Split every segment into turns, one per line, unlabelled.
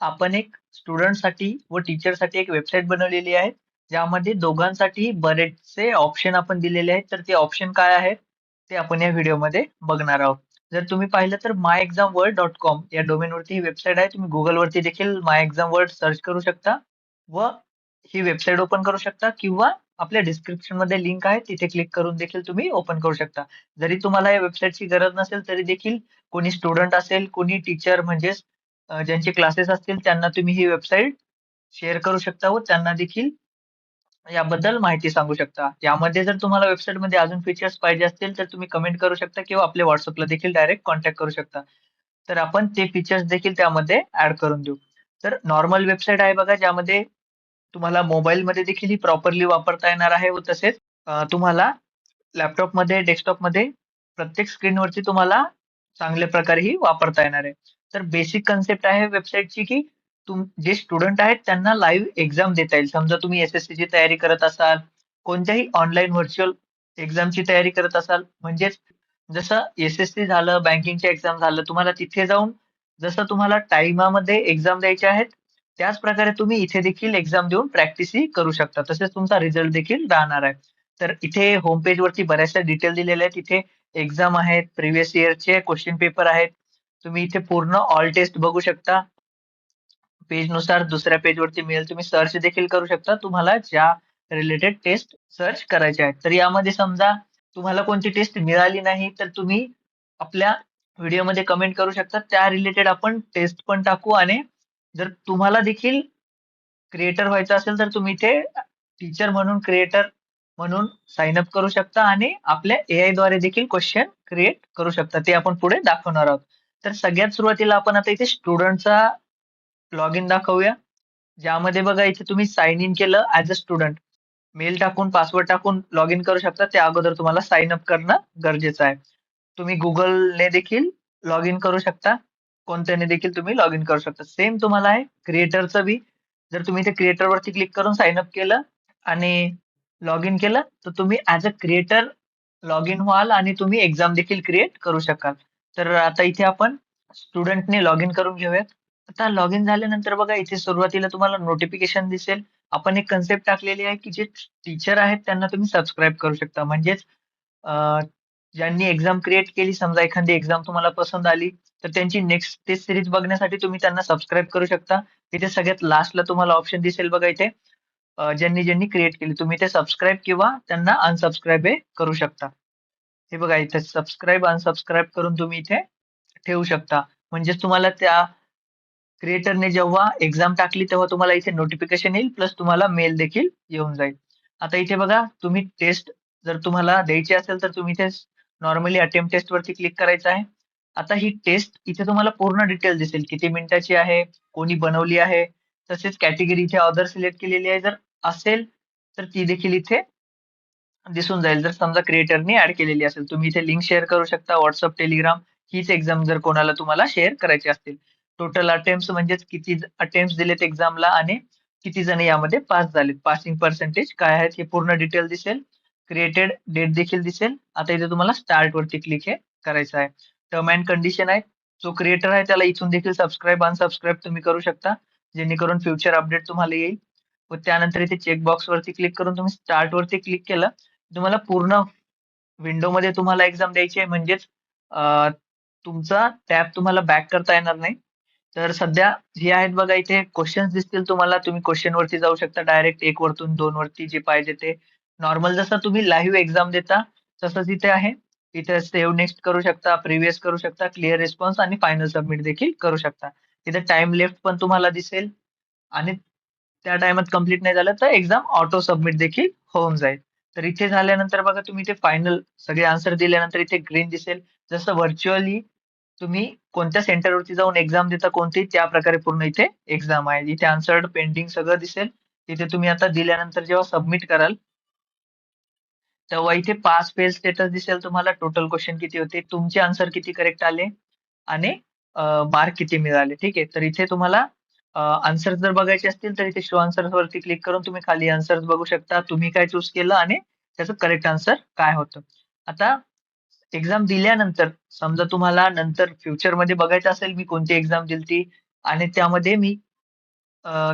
आपण एक स्टुडंटसाठी व टीचरसाठी एक वेबसाईट बनवलेली आहे. ज्यामध्ये दोघांसाठी बरेचसे ऑप्शन आपण दिलेले आहेत. तर ते ऑप्शन काय आहेत? ते आपण या व्हिडिओमध्ये बघणार आहोत. जर तुम्ही पाहिलं तर my exam world dot com या डोमेनवरती ही वेबसाईट आहे. तुम्ही गुगलवरती देखील माय एक्झाम वर्ल्ड सर्च करू शकता व ही वेबसाईट ओपन करू शकता किंवा आपल्या डिस्क्रिप्शनमध्ये लिंक आहे तिथे क्लिक करून देखील तुम्ही ओपन करू शकता. जरी तुम्हाला या वेबसाईटची गरज नसेल तरी देखील कोणी स्टुडंट असेल, कोणी टीचर म्हणजेच ज्यांचे क्लासेस असतील त्यांना तुम्ही ही वेबसाईट शेअर करू शकता व त्यांना देखील याबद्दल माहिती सांगू शकता. यामध्ये जर तुम्हाला वेबसाईटमध्ये अजून फीचर्स पाहिजे असतील तर तुम्ही कमेंट करू शकता किंवा आपल्या व्हॉट्सअपला देखील डायरेक्ट कॉन्टॅक्ट करू शकता. तर आपण ते फीचर्स देखील त्यामध्ये ऍड करून देऊ. तर नॉर्मल वेबसाईट आहे बघा ज्यामध्ये तुम्हाला मोबाईलमध्ये देखील ही प्रॉपरली वापरता येणार आहे व तसेच अ, तुम्हाला लॅपटॉपमध्ये, डेस्कटॉपमध्ये प्रत्येक स्क्रीनवरती तुम्हाला चांगल्या प्रकारे ही वापरता येणार आहे. तर बेसिक कन्सेप्ट आहे वेबसाईटची की तुम जे स्टुडंट आहेत त्यांना लाईव्ह एक्झाम देता येईल. समजा तुम्ही एस-एस-सीची तयारी करत असाल, कोणत्याही ऑनलाईन व्हर्च्युअल एक्झामची तयारी करत असाल, म्हणजेच जसं एस-एस-सी झालं, बँकिंगचे एक्झाम झालं, तुम्हाला तिथे जाऊन जसं तुम्हाला टाईमामध्ये एक्झाम द्यायच्या आहेत, त्याच प्रकारे तुम्ही इथे देखील एक्झाम देऊन प्रॅक्टिसही करू शकता. तसेच तुमचा रिझल्ट देखील राहणार आहे. तर इथे होम पेजवरती बऱ्याचशा डिटेल दिलेल्या आहेत. इथे एक्झाम आहेत, प्रिव्हियस इयरचे क्वेश्चन पेपर आहेत. तुम्ही इथे पूर्ण ऑल टेस्ट बघू शकता. पेजनुसार दुसऱ्या पेज वरती मिळेल. तुम्ही सर्च देखील करू शकता. तुम्हाला ज्या रिलेटेड टेस्ट सर्च करायच्या आहेत. तर यामध्ये समजा तुम्हाला कोणती टेस्ट मिळाली नाही तर तुम्ही आपल्या व्हिडिओमध्ये कमेंट करू शकता. त्या रिलेटेड आपण टेस्ट पण टाकू आणि जर तुम्हाला देखील क्रिएटर व्हायचं असेल तर तुम्ही इथे टीचर म्हणून क्रिएटर म्हणून साइन अप करू शकता आणि आपल्या एआयद्वारे देखील क्वेश्चन क्रिएट करू शकता. ते आपण पुढे दाखवणार आहोत. तर सगळ्यात सुरुवातीला आपण आता इथे स्टुडंटचा लॉग इन दाखवूया. ज्यामध्ये बघा इथे तुम्ही साइन इन केलं ॲज अ स्टुडंट. मेल टाकून, पासवर्ड टाकून लॉग इन करू शकता. त्या अगोदर तुम्हाला साइन अप करणं गरजेचं आहे. तुम्ही गुगलने देखील लॉग इन करू शकता. कोणत्याने देखील तुम्ही लॉग इन करू शकता. सेम तुम्हाला आहे क्रिएटरचं बी. जर तुम्ही इथे क्रिएटरवरती क्लिक करून साइन अप केलं आणि लॉग इन केलं तर तुम्ही as a creator log in व्हाल आणि तुम्ही एक्झाम देखील क्रिएट करू शकाल. तर आता इथे आपण स्टुडंटने लॉगिन करून घेऊयात. आता लॉगिन झाल्यानंतर बघा इथे सुरुवातीला तुम्हाला नोटिफिकेशन दिसेल. आपण एक कन्सेप्ट टाकलेली आहे की जे टीचर आहेत त्यांना तुम्ही सबस्क्राईब करू शकता. म्हणजेच ज्यांनी एक्झाम क्रिएट केली समजा एखादी एक्झाम तुम्हाला पसंत आली तर त्यांची नेक्स्ट टेस्ट सीरीज बघण्यासाठी तुम्ही त्यांना सबस्क्राईब करू शकता. इथे सगळ्यात लास्टला तुम्हाला ऑप्शन दिसेल बघा इथे ज्यांनी ज्यांनी क्रिएट केली. तुम्ही ते सबस्क्राईब किंवा त्यांना अनसबस्क्राईब हे करू शकता. हे बघा इथे सबस्क्राईब, अनसबस्क्राईब करून तुम्ही इथे ठेवू शकता. म्हणजेच तुम्हाला त्या क्रिएटरने जेव्हा एक्झाम टाकली तेव्हा तुम्हाला इथे नोटिफिकेशन येईल प्लस तुम्हाला मेल देखील येऊन जाईल. आता इथे बघा तुम्ही टेस्ट जर तुम्हाला द्यायची असेल तर तुम्ही इथे नॉर्मली अटेम्प्ट टेस्टवरती क्लिक करायचं आहे. आता ही टेस्ट इथे तुम्हाला पूर्ण डिटेल दिसेल. किती मिनिटाची आहे, कोणी बनवली आहे, तसेच कॅटेगरी इथे ऑर्डर सिलेक्ट केलेली आहे. जर असेल तर ती देखील इथे दिसून जाईल. जर समजा क्रिएटरने ऍड केलेली असेल. तुम्ही इथे लिंक शेअर करू शकता. व्हॉट्सअप टेलिग्राम हीच एक्झाम जर कोणाला तुम्हाला शेअर करायची असतील. टोटल अटेम्प्ट म्हणजेच किती अटेम्प्ट दिलेत एक्झामला आणि किती जण यामध्ये पास झालेत. पासिंग पर्सेंटेज काय आहेत हे पूर्ण डिटेल दिसेल. क्रिएटेड डेट देखील दिसेल. आता इथे तुम्हाला स्टार्ट वरती क्लिक हे करायचं आहे. टर्म अँड कंडिशन आहे. जो क्रिएटर आहे त्याला इथून देखील सबस्क्राईब, अनसबस्क्राईब तुम्ही करू शकता. जेणेकरून फ्युचर अपडेट तुम्हाला येईल. व त्यानंतर इथे चेकबॉक्स वरती क्लिक करून तुम्ही स्टार्ट वरती क्लिक केलं. तुम्हाला पूर्ण विंडोमध्ये तुम्हाला एक्झाम द्यायची आहे म्हणजेच तुमचा टॅब तुम्हाला बॅक करता येणार नाही. तर सध्या जे आहेत बघा इथे क्वेश्चन्स दिसतील तुम्हाला. तुम्ही क्वेश्चनवरती जाऊ शकता डायरेक्ट एक वरतून दोन वरती जे पाहिजे ते. नॉर्मल जसं तुम्ही लाईव्ह एक्झाम देता तसंच इथे आहे. इथे सेव्ह नेक्स्ट करू शकता, प्रिव्हियस करू शकता, क्लिअर रिस्पॉन्स आणि फायनल सबमिट देखील करू शकता. इथे टाइम लेफ्ट पण तुम्हाला दिसेल आणि त्या टायमात कंप्लीट नाही झालं तर एक्झाम ऑटो सबमिट देखील होऊन जाईल. तर इथे झाल्यानंतर बघा तुम्ही इथे फायनल सगळे आन्सर दिल्यानंतर इथे ग्रीन दिसेल. जसं व्हर्च्युअली तुम्ही कोणत्या सेंटरवरती जाऊन एक्झाम देता कोणती त्याप्रकारे पूर्ण इथे एक्झाम आहे. इथे आन्सर्ड, पेंडिंग सगळं दिसेल. तिथे तुम्ही आता दिल्यानंतर जेव्हा सबमिट कराल तेव्हा इथे पास, फेल स्टेटस दिसेल तुम्हाला. टोटल क्वेश्चन किती होते, तुमचे आन्सर किती करेक्ट आले आणि मार्क किती मिळाले. ठीक आहे. तर इथे तुम्हाला आन्सर जर बघायचे असतील तर इथे शो आन्सर्स वरती क्लिक करून तुम्ही खाली आन्सर्स बघू शकता. तुम्ही काय चूज केलं आणि त्याचं करेक्ट आन्सर काय होतं. आता एक्झाम दिल्यानंतर समजा तुम्हाला नंतर फ्युचरमध्ये बघायचं असेल मी कोणती एक्झाम दिलती आणि त्यामध्ये मी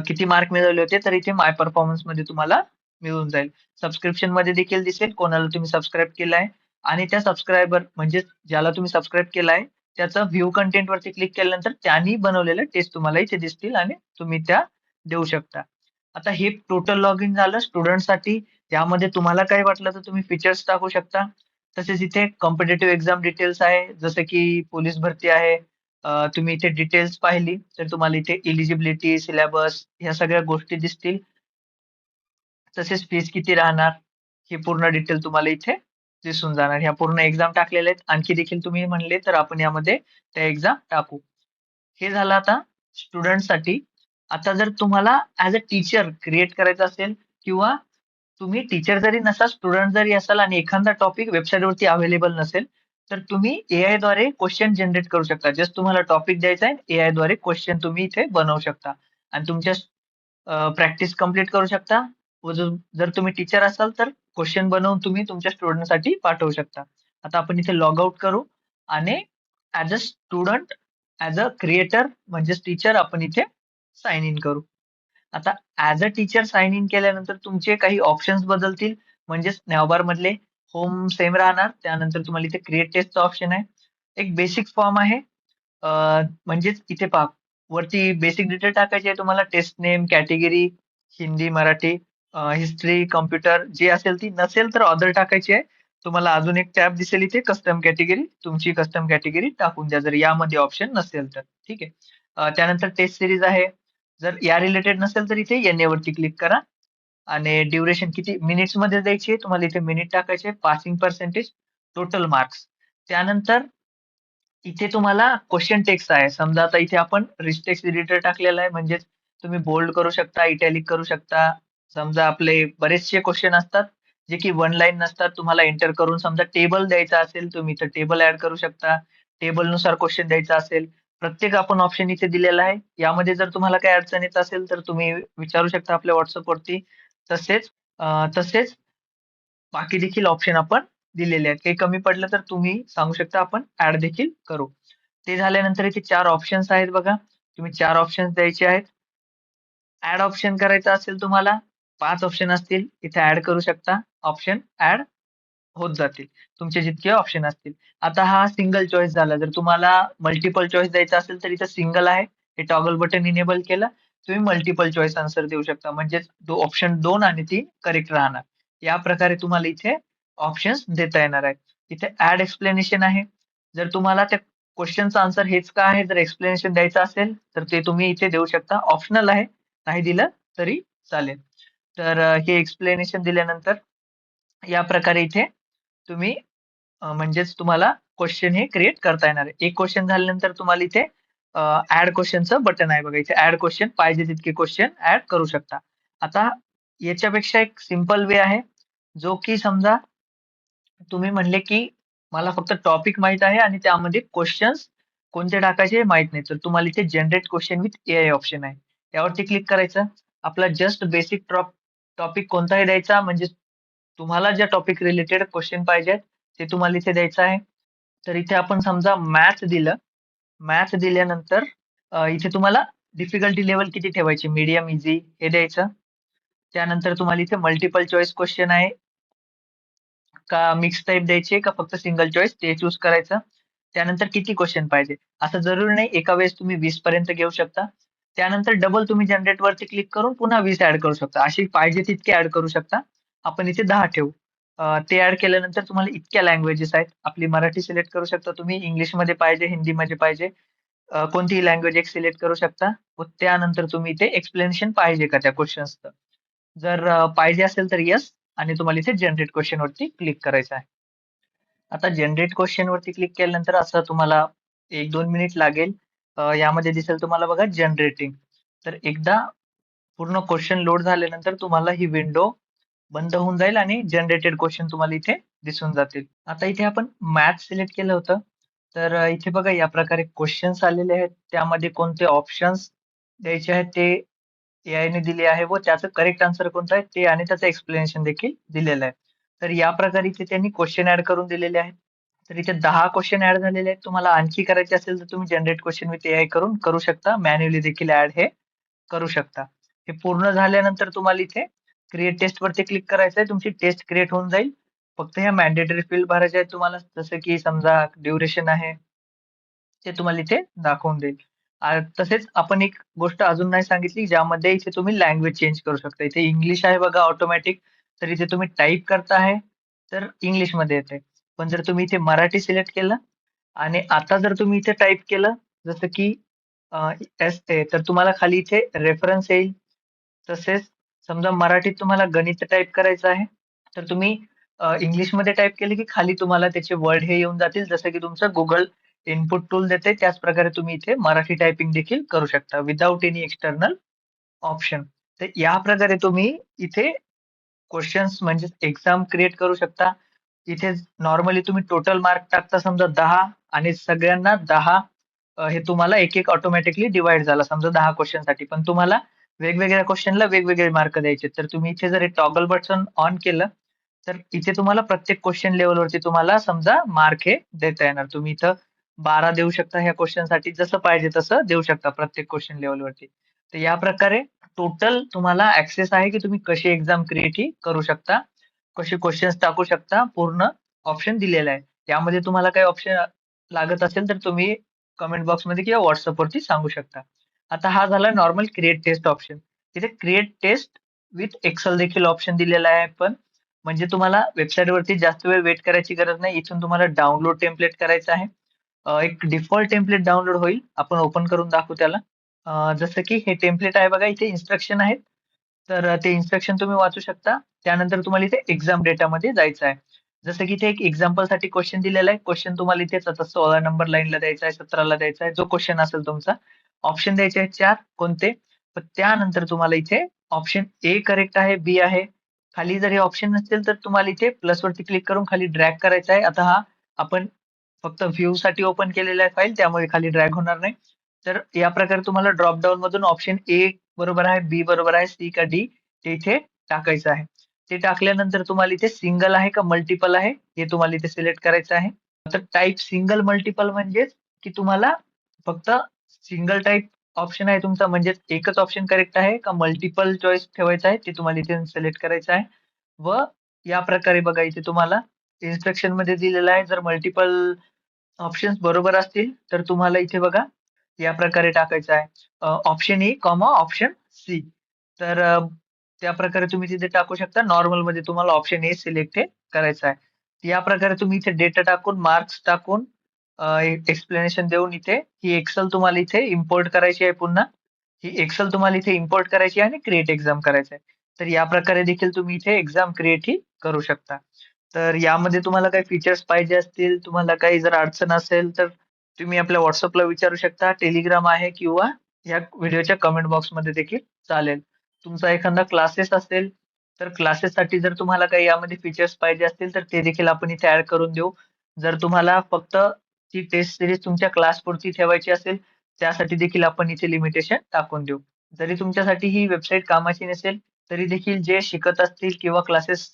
किती मार्क मिळवले होते तर इथे माय परफॉर्मन्समध्ये तुम्हाला मिळून जाईल सबस्क्रिप्शनमध्ये देखील दिसेल कोणाला तुम्ही सबस्क्राईब केलाय आणि त्या सबस्क्रायबर म्हणजे ज्याला तुम्ही सबस्क्राईब केलाय त्याचा व्ह्यू कंटेंट वरती क्लिक केल्यानंतर त्यांनी बनवलेल्या टेस्ट तुम्हाला इथे दिसतील आणि तुम्ही त्या देऊ शकता. आता हे टोटल लॉग इन झालं स्टुडंटसाठी त्यामध्ये तुम्हाला काय वाटलं तर तुम्ही फीचर्स टाकू शकता. तसेच इथे कॉम्पिटेटिव्ह एक्झाम डिटेल्स आहे जसं की पोलीस भरती आहे. तुम्ही इथे डिटेल्स पाहिली तर तुम्हाला इथे एलिजिबिलिटी सिलेबस ह्या सगळ्या गोष्टी दिसतील. तसेच फीस किती राहणार हे पूर्ण डिटेल तुम्हाला इथे दिसून जाणार. ह्या पूर्ण एक्झाम टाकलेल्या आहेत. आणखी देखील तुम्ही म्हणले तर आपण यामध्ये त्या एक्झाम टाकू. हे झालं आता स्टुडंटसाठी आता जर तुम्हाला ऍज अ टीचर क्रिएट करायचं असेल किंवा तुम्ही टीचर जरी नसाल स्टुडंट जरी असाल आणि एखादा टॉपिक वेबसाईटवरती अवेलेबल नसेल तर तुम्ही एआयद्वारे क्वेश्चन जनरेट करू शकता. जस्ट तुम्हाला टॉपिक द्यायचा आहे एआयद्वारे क्वेश्चन तुम्ही इथे बनवू शकता. आणि तुमच्या प्रॅक्टिस कंप्लीट करू शकता. व जर तुम्ही टीचर असाल तर क्वेश्चन बनवून तुम्ही तुमच्या स्टुडंटसाठी पाठवू शकता. आता आपण इथे लॉग आउट करू आणि as a student as a creator म्हणजेच टीचर आपण इथे साइन इन करू. आता as a teacher sign in केल्यानंतर तुमचे काही ऑप्शन्स बदलतील. म्हणजेच नॅवबार मधले होम सेम राहणार. त्यानंतर तुम्हाला इथे क्रिएट टेस्टचा ऑप्शन आहे. एक बेसिक फॉर्म आहे. म्हणजेच इथे पहा. वरती बेसिक डिटेल टाकायचे आहे तुम्हाला. Test name category Hindi Marathi. History computer जे असेल ती नसेल तर ऑर्डर टाकायची आहे. तुम्हाला अजून एक टॅब दिसेल इथे कस्टम कॅटेगरी तुमची कस्टम कॅटेगरी टाकून द्या. जर यामध्ये ऑप्शन नसेल तर. ठीक आहे? त्यानंतर टेस्ट सिरीज आहे. जर या रिलेटेड नसेल तर इथे एन वरती क्लिक करा. आणि ड्युरेशन किती? मिनिट्समध्ये द्यायची आहे. तुम्हाला इथे मिनिट टाकायचे पासिंग पर्सेंटेज टोटल मार्क्स त्यानंतर इथे तुम्हाला क्वेश्चन टेक्स्ट आहे. समजा आता इथे आपण रिस्टेक्स एडिटर टाकलेला आहे. म्हणजेच तुम्ही बोल्ड करू शकता इटॅलिक करू शकता समजा आपले बरेचसे क्वेश्चन असतात जे की वन लाईन नसतात तुम्हाला एंटर करून समजा टेबल द्यायचा असेल तुम्ही तर टेबल ऍड करू शकता. टेबलनुसार क्वेश्चन द्यायचा असेल प्रत्येक आपण ऑप्शन इथे दिलेला आहे. यामध्ये जर तुम्हाला काही अडचण येत असेल तर तुम्ही विचारू शकता आपल्या व्हॉट्सअपवरती तसेच तसेच बाकी देखील ऑप्शन आपण दिलेले आहेत. काही कमी पडलं तर तुम्ही सांगू शकता आपण ऍड देखील करू. ते झाल्यानंतर इथे चार ऑप्शन्स आहेत बघा. तुम्ही चार ऑप्शन्स द्यायचे आहेत. ऍड ऑप्शन करायचं असेल तुम्हाला पाच ऑप्शन असतील इथे ऍड करू शकता. ऑप्शन ऍड होत जातील. तुमचे जितके ऑप्शन असतील. आता हा सिंगल चॉईस झाला. जर तुम्हाला मल्टिपल चॉईस द्यायचा असेल तर इथे सिंगल आहे. हे टॉगल बटन इनेबल केलं तुम्ही मल्टिपल चॉईस आन्सर देऊ शकता. म्हणजे ऑप्शन दोन आणि तीन करेक्ट राहणार. या प्रकारे तुम्हाला इथे ऑप्शन्स देता येणार आहेत. इथे ऍड एक्सप्लेनेशन आहे. जर तुम्हाला त्या क्वेश्चनचा आन्सर हेच का आहे जर एक्सप्लेनेशन द्यायचं असेल तर ते तुम्ही इथे देऊ शकता. ऑप्शनल आहे. नाही दिलं तरी चालेल. तर हे एक्सप्लेनेशन दिल्यानंतर या प्रकारे इथे तुम्ही म्हणजेच तुम्हाला क्वेश्चन हे क्रिएट करता येणार आहे. एक क्वेश्चन झाल्यानंतर तुम्हाला इथे ऍड क्वेश्चनचं बटन आहे बघा इथे. ऍड क्वेश्चन पाहिजे तितके क्वेश्चन ऍड करू शकता. आता याच्यापेक्षा एक सिंपल वे आहे जो की समजा तुम्ही म्हणले की मला फक्त टॉपिक माहीत आहे आणि त्यामध्ये क्वेश्चन्स कोणते टाकायचे माहीत नाही. तर तुम्हाला इथे generate question with a option आहे. यावरती क्लिक करायचं. आपला जस्ट बेसिक टॉपिक कोणताही द्यायचा म्हणजे तुम्हाला ज्या टॉपिक रिलेटेड क्वेश्चन पाहिजेत ते तुम्हाला इथे द्यायचं आहे. तर इथे आपण समजा मॅथ दिलं. मॅथ दिल्यानंतर इथे तुम्हाला डिफिकल्टी लेवल किती ठेवायची? मीडियम इझी हे द्यायचं. त्यानंतर तुम्हाला इथे मल्टिपल चॉईस क्वेश्चन आहे. का मिक्स टाईप द्यायचे का फक्त सिंगल चॉईस ते चूज करायचं. त्यानंतर किती क्वेश्चन पाहिजे? असं जरुरी नाही एका वेळेस तुम्ही वीस पर्यंत घेऊ शकता. त्यानंतर डबल तुम्ही जनरेट वरती क्लिक करून पुन्हा वीस ऍड करू शकता. अशी पाहिजे तितके ऍड करू शकता. आपण इथे दहा ठेवू. ते ऍड केल्यानंतर तुम्हाला इतक्या लँग्वेजेस आहेत. आपली मराठी सिलेक्ट करू शकता तुम्ही. इंग्लिशमध्ये पाहिजे हिंदीमध्ये पाहिजे. कोणतीही लँग्वेज एक सिलेक्ट करू शकता. व त्यानंतर तुम्ही इथे एक्सप्लेनेशन पाहिजे का त्या क्वेश्चन्सचं जर पाहिजे असेल तर यस आणि तुम्हाला इथे जनरेट क्वेश्चन वरती क्लिक करायचं आहे. आता जनरेट क्वेश्चन वरती क्लिक केल्यानंतर असं तुम्हाला एक दोन मिनिट लागेल. यामध्ये दिसेल तुम्हाला बघा जनरेटिंग तर एकदा पूर्ण क्वेश्चन लोड झाल्यानंतर तुम्हाला ही विंडो बंद होऊन जाईल आणि जनरेटेड क्वेश्चन तुम्हाला इथे दिसून जातील. आता इथे आपण मॅथ सिलेक्ट केलं होतं. तर इथे बघा या प्रकारे क्वेश्चन्स आलेले आहेत. त्यामध्ये कोणते ऑप्शन्स द्यायचे आहेत ते एआय ने दिले आहे व त्याचं करेक्ट आन्सर कोणतं आहे ते आणि त्याचं एक्सप्लेनेशन देखील दिलेलं आहे. तर या प्रकारे इथे त्यांनी क्वेश्चन ऍड करून दिलेले आहेत. तर इथे दहा क्वेश्चन ऍड झालेले आहेत तुम्हाला आणखी करायचे असेल तर तुम्ही जनरेट क्वेश्चन विथ एआय करून करू शकता मॅन्युअली देखील ऍड हे करू शकता. हे पूर्ण झाल्यानंतर तुम्हाला इथे क्रिएट टेस्ट वरती क्लिक करायचं आहे. तुमची टेस्ट क्रिएट होऊन जाईल. फक्त ह्या मॅन्डेटरी फील्ड भरायच्या आहेत तुम्हाला. जसं की समजा ड्युरेशन आहे. ते तुम्हाला इथे दाखवून देईल. तसेच आपण एक गोष्ट अजून नाही सांगितली ज्यामध्ये इथे तुम्ही लँग्वेज चेंज करू शकता. इथे इंग्लिश आहे बघा ऑटोमॅटिक. तर इथे तुम्ही टाईप करता आहे, तर इंग्लिशमध्ये येते पण जर तुम्ही इथे मराठी सिलेक्ट केलं आणि आता जर तुम्ही इथे टाईप केलं जसं की एस-ए तर तुम्हाला खाली इथे रेफरन्स येईल. तसेच समजा मराठीत तुम्हाला गणित टाइप करायचं आहे, तर तुम्ही इंग्लिशमध्ये टाईप केले की खाली तुम्हाला त्याचे वर्ड हे येऊन जातील. जसं की तुमचं गुगल इनपुट टूल देते त्याच प्रकारे तुम्ही इथे मराठी टायपिंग देखील करू शकता विदाउट एनी एक्सटर्नल ऑप्शन. तर या प्रकारे तुम्ही इथे क्वेश्चन्स म्हणजे एक्झाम क्रिएट करू शकता. इथे नॉर्मली तुम्ही टोटल मार्क टाकता समजा दहा आणि सगळ्यांना दहा हे तुम्हाला एक-एक ऑटोमॅटिकली डिवाइड झाला. समजा दहा क्वेश्चनसाठी पण तुम्हाला वेगवेगळ्या क्वेश्चनला वेगवेगळे मार्क द्यायचे. तर तुम्ही इथे जर हे टॉगल बटन ऑन केलं, तर इथे तुम्हाला प्रत्येक क्वेश्चन लेवलवरती तुम्हाला समजा मार्क हे देता येणार. तुम्ही इथं 12 देऊ शकता ह्या क्वेशनसाठी जसं पाहिजे तसं देऊ शकता प्रत्येक क्वेश्चन लेवलवरती तर या प्रकारे टोटल तुम्हाला ऍक्सेस आहे की तुम्ही कशी एक्झाम क्रिएट ही करू शकता. कसे क्वेश्चन्स टाकू शकता पूर्ण ऑप्शन दिलेला आहे. त्यामध्ये तुम्हाला काही ऑप्शन लागत असेल तर तुम्ही कमेंट बॉक्समध्ये किंवा व्हॉट्सअपवरती सांगू शकता. आता हा झाला नॉर्मल क्रिएट टेस्ट ऑप्शन. तिथे क्रिएट टेस्ट विथ एक्सेल देखील ऑप्शन दिलेला आहे पण म्हणजे तुम्हाला वेबसाईटवरती जास्त वेळ वेट करायची गरज नाही. इथून तुम्हाला डाउनलोड टेम्प्लेट करायचं आहे. एक डिफॉल्ट टेम्प्लेट डाउनलोड होईल. आपण ओपन करून दाखवू त्याला. जसं की हे टेम्प्लेट आहे बघा इथे इन्स्ट्रक्शन आहेत. तर अ, ते इन्स्ट्रक्शन तुम्ही वाचू शकता. त्यानंतर तुम्हाला इथे एक्झाम डेटामध्ये जायचं आहे. जसं की इथे एक एक्झाम्पलसाठी क्वेशन दिलेला आहे. क्वेशन तुम्हाला इथेच आता 16 नंबर लाईनला द्यायचा आहे, 17ला द्यायचा आहे. जो क्वेशन असेल तुमचा. ऑप्शन द्यायचे आहेत 4 कोणते? पण त्यानंतर तुम्हाला इथे ऑप्शन ए करेक्ट आहे, बी आहे. खाली जर हे ऑप्शन नसतील तर तुम्हाला इथे प्लसवरती क्लिक करून खाली ड्रॅग करायचा आहे. आता हा आपण फक्त व्ह्यूसाठी ओपन केलेला आहे फाईल त्यामुळे खाली ड्रॅग होणार नाही. तर या प्रकारे तुम्हाला ड्रॉप डाउन मधून ऑप्शन ए बरोबर आहे, बी बरोबर आहे, सी का डी ते इथे टाकायचं आहे. ते टाकल्यानंतर तुम्हाला इथे सिंगल आहे का मल्टिपल आहे हे तुम्हाला इथे सिलेक्ट करायचं आहे. तर टाइप सिंगल मल्टिपल म्हणजेच की तुम्हाला फक्त सिंगल टाइप ऑप्शन आहे तुमचा म्हणजेच एकच ऑप्शन करेक्ट आहे का मल्टिपल चॉईस ठेवायचं आहे ते तुम्हाला इथे सिलेक्ट करायचं आहे. व या प्रकारे बघा इथे तुम्हाला इन्स्ट्रक्शनमध्ये दिलेलं आहे जर मल्टिपल ऑप्शन्स बरोबर असतील तर तुम्हाला इथे बघा या प्रकारे टाकायचं आहे. Option A, comma option C. तर त्या प्रकारे तुम्ही तिथे टाकू शकता. नॉर्मलमध्ये तुम्हाला ऑप्शन ए सिलेक्ट हे करायचं आहे. या प्रकारे तुम्ही इथे डेटा टाकून, मार्क्स टाकून एक्सप्लेनेशन देऊन इथे ही एक्सेल तुम्हाला इथे इम्पोर्ट करायची आहे पुन्हा. ही एक्सेल तुम्हाला इथे इम्पोर्ट करायची आहे आणि क्रिएट एक्झाम करायचं आहे. तर या प्रकारे देखील तुम्ही इथे एक्झाम क्रिएट ही करू शकता. तर यामध्ये तुम्हाला काही फीचर्स पाहिजे असतील, तुम्हाला काही जर अडचण असेल तर तुम्ही आपल्या व्हॉट्सअपला विचारू शकता. टेलिग्राम आहे किंवा या व्हिडिओच्या कमेंट बॉक्समध्ये देखील चालेल. तुमचा एखादा क्लासेस असेल, तर क्लासेससाठी जर तुम्हाला काही यामध्ये फीचर्स पाहिजे असतील तर ते देखील आपण इथे ॲड करून देऊ. जर तुम्हाला फक्त ती टेस्ट सिरीज तुमच्या क्लासपुरती ठेवायची असेल, त्यासाठी देखील आपण इथे लिमिटेशन टाकून देऊ. जरी तुमच्यासाठी ही वेबसाईट कामाची नसेल, तरी देखील जे शिकत असतील किंवा क्लासेस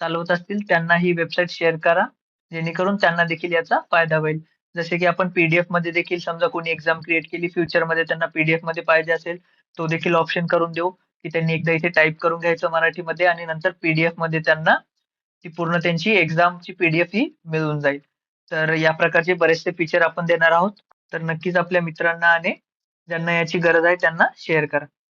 चालवत असतील त्यांना ही वेबसाईट शेअर करा. जेणेकरून त्यांना देखील याचा फायदा होईल. जसे की आपण पीडीएफमध्ये देखील समजा कोणी एक्झाम क्रिएट केली फ्युचरमध्ये त्यांना पीडीएफमध्ये पाहिजे असेल, तो देखील ऑप्शन करून देऊ, की त्यांनी एकदा इथे टाईप करून घ्यायचं मराठीमध्ये आणि नंतर पीडीएफमध्ये त्यांना ती पूर्ण त्यांची एक्झामची पीडीएफ ही मिळून जाईल. तर या प्रकारचे बरेचसे फीचर आपण देणार आहोत. तर नक्कीच आपल्या मित्रांना आणि ज्यांना याची गरज आहे त्यांना शेअर करा.